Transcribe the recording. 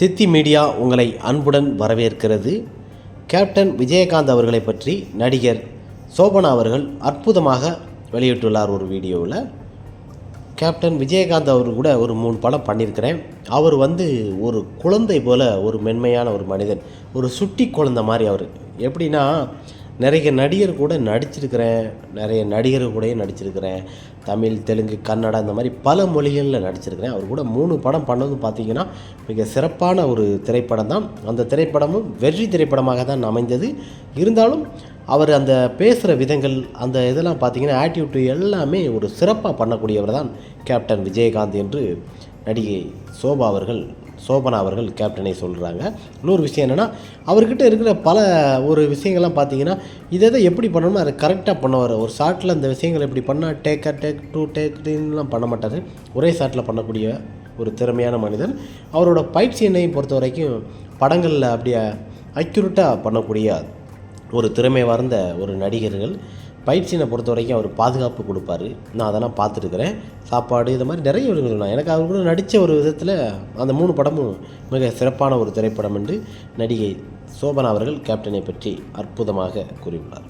தித்தி media உங்களை அன்புடன் வரவேற்கிறது. கேப்டன் விஜயகாந்த் அவர்களை பற்றி நடிகர் சோபனா அவர்கள் அற்புதமாக வெளியிட்டுள்ளார் ஒரு வீடியோவில். கேப்டன் விஜயகாந்த் அவர் கூட ஒரு மூணு படம் பண்ணியிருக்கிறேன். அவர் வந்து ஒரு குழந்தை போல் ஒரு மென்மையான ஒரு மனிதன். ஒரு சுட்டி குழந்தை மாதிரி அவர். எப்படின்னா நிறைய நடிகர் கூட நடிச்சிருக்கிறேன். நிறைய நடிகர் கூடயும் நடிச்சிருக்கிறேன். தமிழ் தெலுங்கு கன்னடா இந்த மாதிரி பல மொழிகளில் நடிச்சிருக்கிறேன். அவர் கூட மூணு படம் பண்ணது பார்த்தீங்கன்னா மிக சிறப்பான ஒரு திரைப்படம் தான். அந்த திரைப்படமும் வெற்றி திரைப்படமாக தான் அமைந்தது. இருந்தாலும் அவர் அந்த பேசுகிற விதங்கள் அந்த இதெல்லாம் பார்த்தீங்கன்னா ஆட்டிடியூட் எல்லாமே ஒரு சிறப்பாக பண்ணக்கூடியவர் தான் கேப்டன் விஜயகாந்த் என்று நடிகை சோபா அவர்கள் சோபனா அவர்கள் கேப்டனை சொல்கிறாங்க இன்னொரு விஷயம் என்னென்னா அவர்கிட்ட இருக்கிற பல ஒரு விஷயங்கள்லாம் பார்த்தீங்கன்னா இதை இதை எப்படி பண்ணணுமோ அதை கரெக்டாக பண்ணுவார். ஒரு ஷார்ட்டில் அந்த விஷயங்கள் எப்படி பண்ணால் டேக் டேக் டூ டேக் த்ரீன்லாம் பண்ண மாட்டார். ஒரே ஷார்ட்டில் பண்ணக்கூடிய ஒரு திறமையான மனிதன். அவரோட பயிற்சி என்னையும் பொறுத்த வரைக்கும் படங்களில் அப்படியே அக்யூரேட்டாக பண்ணக்கூடிய ஒரு திறமை வார்ந்த ஒரு நடிகர்கள். பயிற்சியினை பொறுத்த வரைக்கும் அவர் பாதுகாப்பு கொடுப்பாரு. நான் அதெல்லாம் பார்த்துருக்குறேன். சாப்பாடு இது மாதிரி நிறைய விஷயங்கள் நான் எனக்கு அவர் கூட நடித்த ஒரு விதத்தில் அந்த மூணு படமும் மிக சிறப்பான ஒரு திரைப்படம் என்று நடிகை சோபனா அவர்கள் கேப்டனை பற்றி அற்புதமாக கூறியுள்ளார்.